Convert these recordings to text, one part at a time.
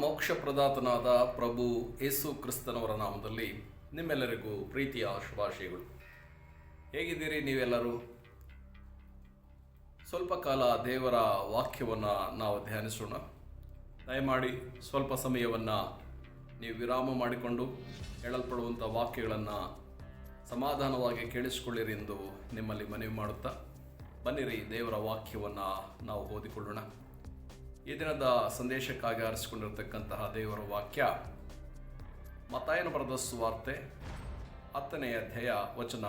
ಮೋಕ್ಷ ಪ್ರದಾತನಾದ ಪ್ರಭು ಯೇಸು ಕ್ರಿಸ್ತನವರ ನಾಮದಲ್ಲಿ ನಿಮ್ಮೆಲ್ಲರಿಗೂ ಪ್ರೀತಿಯ ಶುಭಾಶಯಗಳು. ಹೇಗಿದ್ದೀರಿ ನೀವೆಲ್ಲರೂ? ಸ್ವಲ್ಪ ಕಾಲ ದೇವರ ವಾಕ್ಯವನ್ನು ನಾವು ಧ್ಯಾನಿಸೋಣ. ದಯಮಾಡಿ ಸ್ವಲ್ಪ ಸಮಯವನ್ನು ನೀವು ವಿರಾಮ ಮಾಡಿಕೊಂಡು ಹೇಳಲ್ಪಡುವಂಥ ವಾಕ್ಯಗಳನ್ನು ಸಮಾಧಾನವಾಗಿ ಕೇಳಿಸಿಕೊಳ್ಳಿರಿ ಎಂದು ನಿಮ್ಮಲ್ಲಿ ಮನವಿ ಮಾಡುತ್ತಾ, ಬನ್ನಿರಿ ದೇವರ ವಾಕ್ಯವನ್ನು ನಾವು ಓದಿಕೊಳ್ಳೋಣ. ಈ ದಿನದ ಸಂದೇಶಕ್ಕಾಗಿ ಆರಿಸಿಕೊಂಡಿರತಕ್ಕಂತಹ ದೇವರ ವಾಕ್ಯ ಮತಾಯನ ಬರೆದ ಸುವಾರ್ತೆ, ಹತ್ತನೆಯ ಅಧ್ಯಾಯ ವಚನ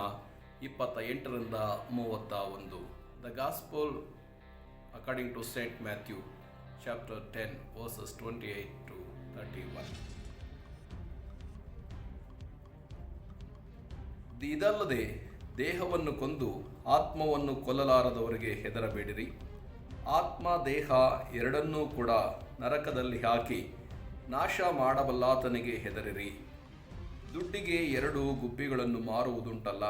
ಇಪ್ಪತ್ತ ಎಂಟರಿಂದ ಮೂವತ್ತ ಒಂದು. The gospel according to Saint Matthew chapter ten verses twenty eight to thirty one ಇದಲ್ಲದೆ ದೇಹವನ್ನು ಕೊಂದು ಆತ್ಮವನ್ನು ಕೊಲ್ಲಲಾರದವರಿಗೆ ಹೆದರಬೇಡಿರಿ. ಆತ್ಮ ದೇಹ ಎರಡನ್ನೂ ಕೂಡ ನರಕದಲ್ಲಿ ಹಾಕಿ ನಾಶ ಮಾಡಬಲ್ಲಾತನಿಗೆ ಹೆದರಿರಿ. ದುಡ್ಡಿಗೆ ಎರಡು ಗುಬ್ಬಿಗಳನ್ನು ಮಾರುವುದುಂಟಲ್ಲ,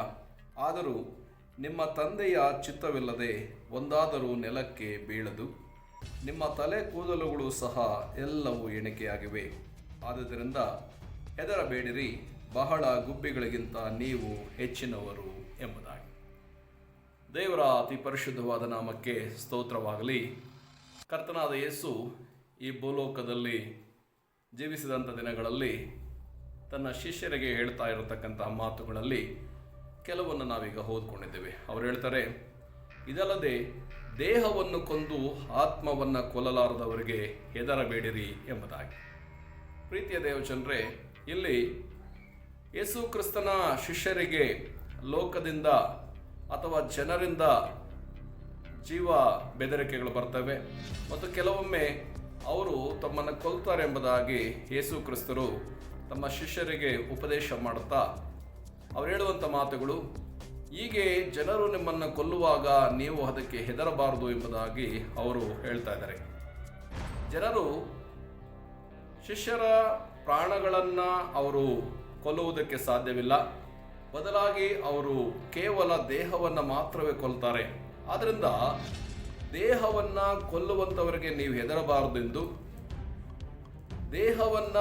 ಆದರೂ ನಿಮ್ಮ ತಂದೆಯ ಚಿತ್ತವಿಲ್ಲದೆ ಒಂದಾದರೂ ನೆಲಕ್ಕೆ ಬೀಳದು. ನಿಮ್ಮ ತಲೆ ಕೂದಲುಗಳು ಸಹ ಎಲ್ಲವೂ ಎಣಿಕೆಯಾಗಿವೆ. ಆದುದರಿಂದ ಹೆದರಬೇಡಿರಿ, ಬಹಳ ಗುಬ್ಬಿಗಳಿಗಿಂತ ನೀವು ಹೆಚ್ಚಿನವರು ಎಂಬುದಾಗಿ. ದೇವರ ಅತಿ ಪರಿಶುದ್ಧವಾದ ನಾಮಕ್ಕೆ ಸ್ತೋತ್ರವಾಗಲಿ. ಕರ್ತನಾದ ಯೇಸು ಈ ಭೂಲೋಕದಲ್ಲಿ ಜೀವಿಸಿದಂಥ ದಿನಗಳಲ್ಲಿ ತನ್ನ ಶಿಷ್ಯರಿಗೆ ಹೇಳ್ತಾ ಇರತಕ್ಕಂತಹ ಮಾತುಗಳಲ್ಲಿ ಕೆಲವನ್ನು ನಾವೀಗ ಓದ್ಕೊಂಡಿದ್ದೇವೆ. ಅವರು ಹೇಳ್ತಾರೆ, ಇದಲ್ಲದೆ ದೇಹವನ್ನು ಕೊಂದು ಆತ್ಮವನ್ನು ಕೊಲ್ಲಲಾರದವರಿಗೆ ಹೆದರಬೇಡಿರಿ ಎಂಬುದಾಗಿ. ಪ್ರೀತಿಯ ದೇವಚಂದ್ರೆ ಇಲ್ಲಿ ಯೇಸು ಕ್ರಿಸ್ತನ ಶಿಷ್ಯರಿಗೆ ಲೋಕದಿಂದ ಅಥವಾ ಜನರಿಂದ ಜೀವ ಬೆದರಿಕೆಗಳು ಬರ್ತವೆ. ಮತ್ತು ಕೆಲವೊಮ್ಮೆ ಅವರು ತಮ್ಮನ್ನು ಕೊಲ್ತಾರೆ ಎಂಬುದಾಗಿ ಯೇಸು ಕ್ರಿಸ್ತರು ತಮ್ಮ ಶಿಷ್ಯರಿಗೆ ಉಪದೇಶ ಮಾಡುತ್ತಾ ಅವರು ಹೇಳುವಂಥ ಮಾತುಗಳು, ಹೀಗೆ ಜನರು ನಿಮ್ಮನ್ನು ಕೊಲ್ಲುವಾಗ ನೀವು ಅದಕ್ಕೆ ಹೆದರಬಾರದು ಎಂಬುದಾಗಿ ಅವರು ಹೇಳ್ತಾ ಇದ್ದಾರೆ. ಜನರು ಶಿಷ್ಯರ ಪ್ರಾಣಗಳನ್ನು ಅವರು ಕೊಲ್ಲುವುದಕ್ಕೆ ಸಾಧ್ಯವಿಲ್ಲ. ಬದಲಾಗಿ ಅವರು ಕೇವಲ ದೇಹವನ್ನು ಮಾತ್ರವೇ ಕೊಲ್ತಾರೆ. ಆದ್ದರಿಂದ ದೇಹವನ್ನು ಕೊಲ್ಲುವಂಥವರಿಗೆ ನೀವು ಹೆದರಬಾರದೆಂದು ದೇಹವನ್ನ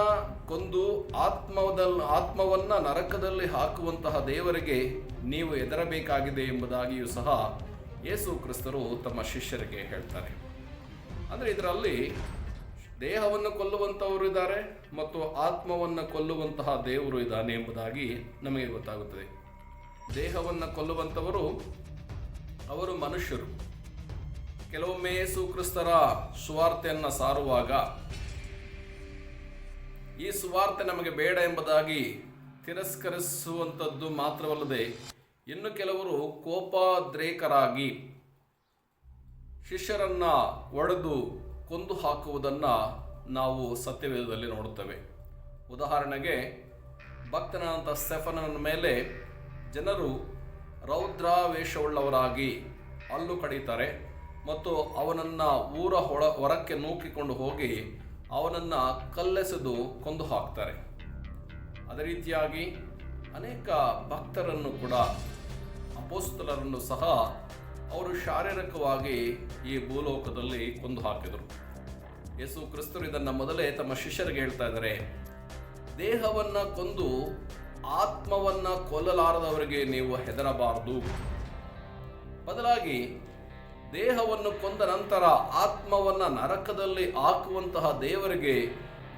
ಕೊಂದು ಆತ್ಮದಲ್ಲಿ ಆತ್ಮವನ್ನ ನರಕದಲ್ಲಿ ಹಾಕುವಂತಹ ದೇವರಿಗೆ ನೀವು ಹೆದರಬೇಕಾಗಿದೆ ಎಂಬುದಾಗಿಯೂ ಸಹ ಯೇಸು ಕ್ರಿಸ್ತರು ತಮ್ಮ ಶಿಷ್ಯರಿಗೆ ಹೇಳ್ತಾರೆ. ಅಂದರೆ ಇದರಲ್ಲಿ ದೇಹವನ್ನು ಕೊಲ್ಲುವಂಥವರು ಇದ್ದಾರೆ ಮತ್ತು ಆತ್ಮವನ್ನು ಕೊಲ್ಲುವಂತಹ ದೇವರು ಇದ್ದಾನೆ ಎಂಬುದಾಗಿ ನಮಗೆ ಗೊತ್ತಾಗುತ್ತದೆ. ದೇಹವನ್ನು ಕೊಲ್ಲುವಂಥವರು ಅವರು ಮನುಷ್ಯರು. ಕೆಲವೊಮ್ಮೆ ಸುಕ್ರಿಸ್ತರ ಕ್ರಿಸ್ತರ ಸುವಾರ್ತೆಯನ್ನು ಸಾರುವಾಗ, ಈ ಸುವಾರ್ತೆ ನಮಗೆ ಬೇಡ ಎಂಬುದಾಗಿ ತಿರಸ್ಕರಿಸುವಂಥದ್ದು ಮಾತ್ರವಲ್ಲದೆ, ಇನ್ನು ಕೆಲವರು ಕೋಪದ್ರೇಕರಾಗಿ ಶಿಷ್ಯರನ್ನ ಒಡೆದು ಕೊಂದು ಹಾಕುವುದನ್ನು ನಾವು ಸತ್ಯವೇದದಲ್ಲಿ ನೋಡುತ್ತೇವೆ. ಉದಾಹರಣೆಗೆ ಭಕ್ತನಾದಂಥ ಸ್ಟೆಫನನ ಮೇಲೆ ಜನರು ರೌದ್ರಾವೇಶವುಳ್ಳವರಾಗಿ ಅಲ್ಲು ಕಡಿತಾರೆ ಮತ್ತು ಅವನನ್ನು ಊರ ಹೊರ ಹೊರಕ್ಕೆ ನೂಕಿಕೊಂಡು ಹೋಗಿ ಅವನನ್ನು ಕಲ್ಲೆಸೆದು ಕೊಂದು ಹಾಕ್ತಾರೆ ಅದೇ ರೀತಿಯಾಗಿ ಅನೇಕ ಭಕ್ತರನ್ನು ಕೂಡ, ಅಪೋಸ್ತಲರನ್ನು ಸಹ ಅವರು ಶಾರೀರಿಕವಾಗಿ ಈ ಭೂಲೋಕದಲ್ಲಿ ಕೊಂದು ಹಾಕಿದರು ಯೇಸು ಕ್ರಿಸ್ತರು ಇದನ್ನು ಮೊದಲೇ ತಮ್ಮ ಶಿಷ್ಯರಿಗೆ ಹೇಳ್ತಾ ಇದ್ದಾರೆ. ದೇಹವನ್ನ ಕೊಂದು ಆತ್ಮವನ್ನ ಕೊಲ್ಲಲಾರದವರಿಗೆ ನೀವು ಹೆದರಬಾರದು. ಬದಲಾಗಿ ದೇಹವನ್ನು ಕೊಂದ ನಂತರ ಆತ್ಮವನ್ನ ನರಕದಲ್ಲಿ ಹಾಕುವಂತಹ ದೇವರಿಗೆ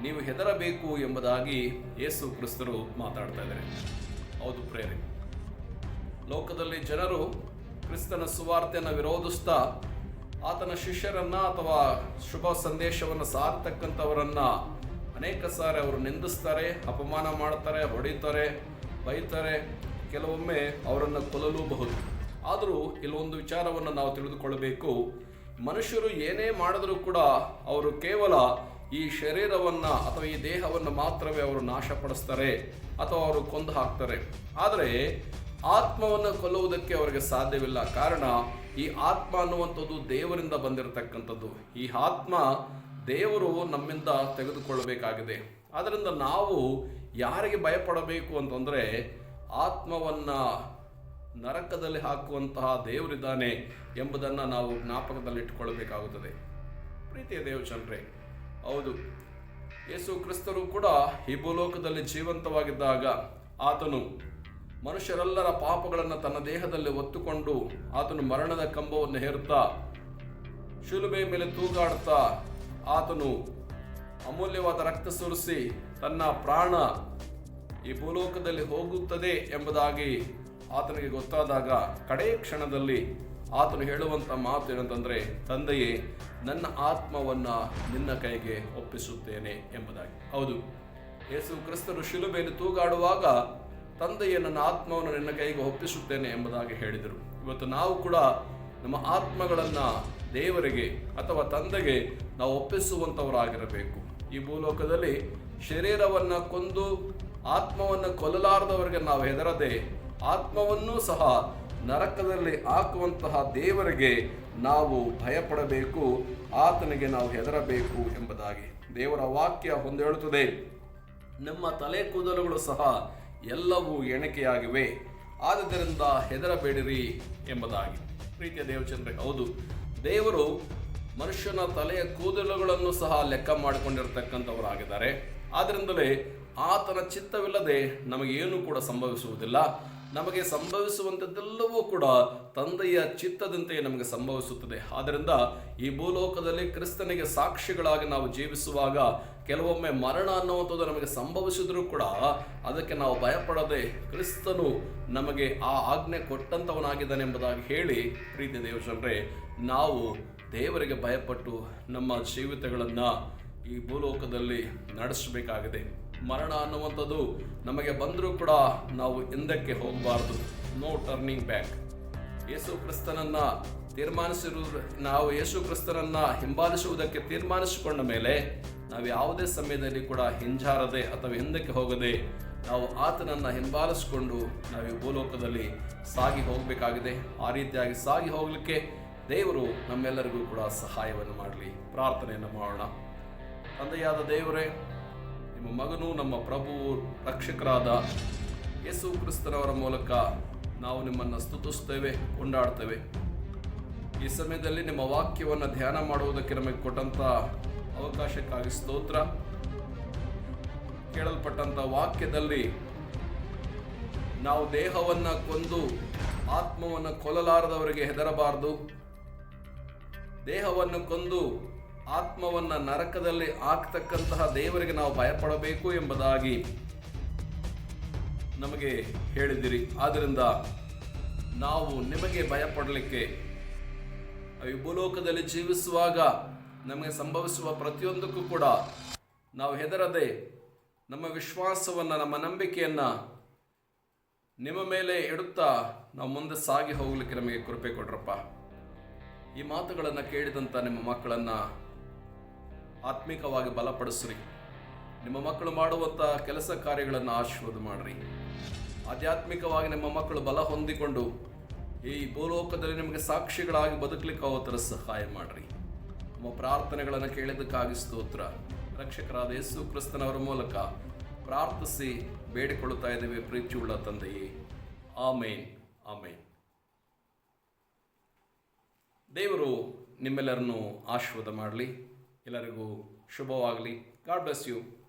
ನೀವು ಹೆದರಬೇಕು ಎಂಬುದಾಗಿ ಯೇಸು ಕ್ರಿಸ್ತರು ಮಾತಾಡ್ತಾ ಇದ್ದಾರೆ. ಹೌದು ಪ್ರೇರೆ ಲೋಕದಲ್ಲಿ ಜನರು ಕ್ರಿಸ್ತನ ಸುವಾರ್ತೆಯನ್ನು ವಿರೋಧಿಸ್ತಾ ಆತನ ಶಿಷ್ಯರನ್ನ ಅಥವಾ ಶುಭ ಸಂದೇಶವನ್ನು ಸಾರ್ತಕ್ಕಂಥವರನ್ನು ಅನೇಕ ಸಾರಿ ಅವರು ನಿಂದಿಸ್ತಾರೆ, ಅಪಮಾನ ಮಾಡ್ತಾರೆ, ಹೊಡಿತಾರೆ, ಬೈತಾರೆ, ಕೆಲವೊಮ್ಮೆ ಅವರನ್ನು ಕೊಲ್ಲಲೂಬಹುದು. ಆದರೂ ಇಲ್ಲೊಂದು ವಿಚಾರವನ್ನು ನಾವು ತಿಳಿದುಕೊಳ್ಳಬೇಕು. ಮನುಷ್ಯರು ಏನೇ ಮಾಡಿದರೂ ಕೂಡ ಅವರು ಕೇವಲ ಈ ಶರೀರವನ್ನ ಅಥವಾ ಈ ದೇಹವನ್ನು ಮಾತ್ರವೇ ಅವರು ನಾಶಪಡಿಸ್ತಾರೆ ಅಥವಾ ಅವರು ಕೊಂದು ಹಾಕ್ತಾರೆ. ಆದರೆ ಆತ್ಮವನ್ನು ಕೊಲ್ಲುವುದಕ್ಕೆ ಅವರಿಗೆ ಸಾಧ್ಯವಿಲ್ಲ. ಕಾರಣ ಈ ಆತ್ಮ ಅನ್ನುವಂಥದ್ದು ದೇವರಿಂದ ಬಂದಿರತಕ್ಕಂಥದ್ದು. ಈ ಆತ್ಮ ದೇವರು ನಮ್ಮಿಂದ ತೆಗೆದುಕೊಳ್ಳಬೇಕಾಗಿದೆ. ಆದ್ದರಿಂದ ನಾವು ಯಾರಿಗೆ ಭಯಪಡಬೇಕು ಅಂತಂದರೆ ಆತ್ಮವನ್ನು ನರಕದಲ್ಲಿ ಹಾಕುವಂತಹ ದೇವರಿದ್ದಾನೆ ಎಂಬುದನ್ನು ನಾವು ಜ್ಞಾಪಕದಲ್ಲಿಟ್ಟುಕೊಳ್ಳಬೇಕಾಗುತ್ತದೆ ಪ್ರೀತಿಯ ದೇವಚಂದ್ರೆ ಹೌದು, ಯೇಸು ಕ್ರಿಸ್ತರು ಕೂಡ ಈ ಭೂಲೋಕದಲ್ಲಿ ಜೀವಂತವಾಗಿದ್ದಾಗ ಆತನು ಮನುಷ್ಯರೆಲ್ಲರ ಪಾಪಗಳನ್ನು ತನ್ನ ದೇಹದಲ್ಲಿ ಒತ್ತುಕೊಂಡು ಆತನು ಮರಣದ ಕಂಬವನ್ನು ಹೇರುತ್ತಾ ಶಿಲುಬೆ ಮೇಲೆ ತೂಗಾಡ್ತಾ ಆತನು ಅಮೂಲ್ಯವಾದ ರಕ್ತ ಸುರಿಸಿ ತನ್ನ ಪ್ರಾಣ ಈ ಭೂಲೋಕದಲ್ಲಿ ಹೋಗುತ್ತದೆ ಎಂಬುದಾಗಿ ಆತನಿಗೆ ಗೊತ್ತಾದಾಗ ಕಡೇ ಕ್ಷಣದಲ್ಲಿ ಆತನು ಹೇಳುವಂತ ಮಾತು ಏನಂತಂದ್ರೆ, ತಂದೆಯೇ, ನನ್ನ ಆತ್ಮವನ್ನ ನಿನ್ನ ಕೈಗೆ ಒಪ್ಪಿಸುತ್ತೇನೆ ಎಂಬುದಾಗಿ. ಹೌದು, ಯೇಸು ಕ್ರಿಸ್ತರು ಶಿಲುಬೆಯಲ್ಲಿ ತೂಗಾಡುವಾಗ ತಂದೆಯೇ ನನ್ನ ಆತ್ಮವನ್ನು ನಿನ್ನ ಕೈಗೆ ಒಪ್ಪಿಸುತ್ತೇನೆ ಎಂಬುದಾಗಿ ಹೇಳಿದರು. ಇವತ್ತು ನಾವು ಕೂಡ ನಮ್ಮ ಆತ್ಮಗಳನ್ನ ದೇವರಿಗೆ ಅಥವಾ ತಂದೆಗೆ ನಾವು ಒಪ್ಪಿಸುವಂತವರಾಗಿರಬೇಕು. ಈ ಭೂಲೋಕದಲ್ಲಿ ಶರೀರವನ್ನ ಕೊಂದು ಆತ್ಮವನ್ನು ಕೊಲ್ಲಲಾರದವರಿಗೆ ನಾವು ಹೆದರದೆ ಆತ್ಮವನ್ನೂ ಸಹ ನರಕದಲ್ಲಿ ಹಾಕುವಂತಹ ದೇವರಿಗೆ ನಾವು ಭಯಪಡಬೇಕು, ಆತನಿಗೆ ನಾವು ಹೆದರಬೇಕು ಎಂಬುದಾಗಿ ದೇವರ ವಾಕ್ಯ ಹೊಂದೇಳುತ್ತದೆ ನಮ್ಮ ತಲೆ ಕೂದಲುಗಳು ಸಹ ಎಲ್ಲವೂ ಎಣಿಕೆಯಾಗಿವೆ. ಆದುದರಿಂದ ಹೆದರಬೇಡಿರಿ ಎಂಬುದಾಗಿ. ಪ್ರೀತಿಯ ದೇವಚಂದ್ರ, ಹೌದು. ದೇವರು ಮನುಷ್ಯನ ತಲೆಯ ಕೂದಲುಗಳನ್ನು ಸಹ ಲೆಕ್ಕ ಮಾಡಿಕೊಂಡಿರ್ತಕ್ಕಂಥವರಾಗಿದ್ದಾರೆ. ಆದ್ದರಿಂದಲೇ ಆತನ ಚಿತ್ತವಿಲ್ಲದೆ ನಮಗೇನು ಕೂಡ ಸಂಭವಿಸುವುದಿಲ್ಲ. ನಮಗೆ ಸಂಭವಿಸುವಂಥದ್ದೆಲ್ಲವೂ ಕೂಡ ತಂದೆಯ ಚಿತ್ತದಂತೆ ನಮಗೆ ಸಂಭವಿಸುತ್ತದೆ. ಆದ್ದರಿಂದ ಈ ಭೂಲೋಕದಲ್ಲಿ ಕ್ರಿಸ್ತನಿಗೆ ಸಾಕ್ಷಿಗಳಾಗಿ ನಾವು ಜೀವಿಸುವಾಗ ಕೆಲವೊಮ್ಮೆ ಮರಣ ಅನ್ನುವಂಥದ್ದು ನಮಗೆ ಸಂಭವಿಸಿದರೂ ಕೂಡ ಅದಕ್ಕೆ ನಾವು ಭಯಪಡದೆ ಕ್ರಿಸ್ತನು ನಮಗೆ ಆ ಆಜ್ಞೆ ಕೊಟ್ಟಂಥವನಾಗಿದ್ದಾನೆ ಎಂಬುದಾಗಿ ಹೇಳಿ ಪ್ರೀತಿ ದೇವಜನರೇ, ನಾವು ದೇವರಿಗೆ ಭಯಪಟ್ಟು ನಮ್ಮ ಜೀವಿತಗಳನ್ನು ಈ ಭೂಲೋಕದಲ್ಲಿ ನಡೆಸಬೇಕಾಗಿದೆ. ಮರಣ ಅನ್ನುವಂಥದ್ದು ನಮಗೆ ಬಂದರೂ ಕೂಡ ನಾವು ಹಿಂದಕ್ಕೆ ಹೋಗಬಾರ್ದು. ನೋ ಟರ್ನಿಂಗ್ ಬ್ಯಾಕ್ ಯೇಸು ಕ್ರಿಸ್ತನನ್ನ ತೀರ್ಮಾನಿಸಿರುವುದು ನಾವು ಯೇಸು ಕ್ರಿಸ್ತನನ್ನ ಹಿಂಬಾಲಿಸುವುದಕ್ಕೆ ತೀರ್ಮಾನಿಸಿಕೊಂಡ ಮೇಲೆ ನಾವು ಯಾವುದೇ ಸಮಯದಲ್ಲಿ ಕೂಡ ಹಿಂಜಾರದೆ ಅಥವಾ ಹಿಂದಕ್ಕೆ ಹೋಗದೆ ನಾವು ಆತನನ್ನ ಹಿಂಬಾಲಿಸಿಕೊಂಡು ನಾವು ಈ ಭೂಲೋಕದಲ್ಲಿ ಸಾಗಿ ಹೋಗಬೇಕಾಗಿದೆ. ಆ ರೀತಿಯಾಗಿ ಸಾಗಿ ಹೋಗಲಿಕ್ಕೆ ದೇವರು ನಮ್ಮೆಲ್ಲರಿಗೂ ಕೂಡ ಸಹಾಯವನ್ನು ಮಾಡಲಿ. ಪ್ರಾರ್ಥನೆಯನ್ನು ಮಾಡೋಣ. ತಂದೆಯಾದ ದೇವರೇ, ನಿಮ್ಮ ಮಗನು ನಮ್ಮ ಪ್ರಭು ರಕ್ಷಕರಾದ ಯೇಸು ಕ್ರಿಸ್ತನವರ ಮೂಲಕ ನಾವು ನಿಮ್ಮನ್ನು ಸ್ತುತಿಸ್ತೇವೆ ಕೊಂಡಾಡ್ತೇವೆ ಈ ಸಮಯದಲ್ಲಿ ನಿಮ್ಮ ವಾಕ್ಯವನ್ನು ಧ್ಯಾನ ಮಾಡುವುದಕ್ಕೆ ನಮಗೆ ಕೊಟ್ಟಂತ ಅವಕಾಶಕ್ಕಾಗಿ ಸ್ತೋತ್ರ. ಕೇಳಲ್ಪಟ್ಟಂತ ವಾಕ್ಯದಲ್ಲಿ ನಾವು ದೇಹವನ್ನ ಕೊಂದು ಆತ್ಮವನ್ನು ಕೊಲ್ಲಲಾರದವರಿಗೆ ಹೆದರಬಾರದು. ದೇಹವನ್ನು ಕೊಂದು ಆತ್ಮವನ್ನು ನರಕದಲ್ಲಿ ಹಾಕ್ತಕ್ಕಂತಹ ದೇವರಿಗೆ ನಾವು ಭಯಪಡಬೇಕು ಎಂಬುದಾಗಿ ನಮಗೆ ಹೇಳಿದಿರಿ. ಆದ್ದರಿಂದ ನಾವು ನಿಮಗೆ ಭಯಪಡಲಿಕ್ಕೆ ಈ ಭೂಲೋಕದಲ್ಲಿ ಜೀವಿಸುವಾಗ ನಮಗೆ ಸಂಭವಿಸುವ ಪ್ರತಿಯೊಂದಕ್ಕೂ ಕೂಡ ನಾವು ಹೆದರದೆ ನಮ್ಮ ವಿಶ್ವಾಸವನ್ನು, ನಮ್ಮ ನಂಬಿಕೆಯನ್ನು ನಿಮ್ಮ ಮೇಲೆ ಇಡುತ್ತಾ ನಾವು ಮುಂದೆ ಸಾಗಿ ಹೋಗಲಿಕ್ಕೆ ನಮಗೆ ಕೃಪೆ ಕೊಡ್ರಪ್ಪ. ಈ ಮಾತುಗಳನ್ನು ಕೇಳಿದಂಥ ನಿಮ್ಮ ಮಕ್ಕಳನ್ನು ಆತ್ಮಿಕವಾಗಿ ಬಲಪಡಿಸ್ರಿ. ನಿಮ್ಮ ಮಕ್ಕಳು ಮಾಡುವಂಥ ಕೆಲಸ ಕಾರ್ಯಗಳನ್ನು ಆಶೀರ್ವಾದ ಮಾಡಿರಿ. ಆಧ್ಯಾತ್ಮಿಕವಾಗಿ ನಿಮ್ಮ ಮಕ್ಕಳು ಬಲ ಹೊಂದಿಕೊಂಡು ಈ ಭೂಲೋಕದಲ್ಲಿ ನಿಮಗೆ ಸಾಕ್ಷಿಗಳಾಗಿ ಬದುಕಲಿಕ್ಕೆ ಅವತ್ತರ ಸಹಾಯ ಮಾಡ್ರಿ. ನಮ್ಮ ಪ್ರಾರ್ಥನೆಗಳನ್ನು ಕೇಳಿದ್ದಕ್ಕಾಗಿ ಸ್ತೋತ್ರ. ರಕ್ಷಕರಾದ ಯೇಸು ಕ್ರಿಸ್ತನವರ ಮೂಲಕ ಪ್ರಾರ್ಥಿಸಿ ಬೇಡಿಕೊಳ್ಳುತ್ತಾ ಇದ್ದೇವೆ ಪ್ರೀತಿಯುಳ್ಳ ತಂದೆಯೇ. ಆಮೇನ್ ಆಮೇನ್. ದೇವರು ನಿಮ್ಮೆಲ್ಲರನ್ನು ಆಶೀರ್ವಾದ ಮಾಡಲಿ. ಎಲ್ಲರಿಗೂ ಶುಭವಾಗಲಿ. God bless you.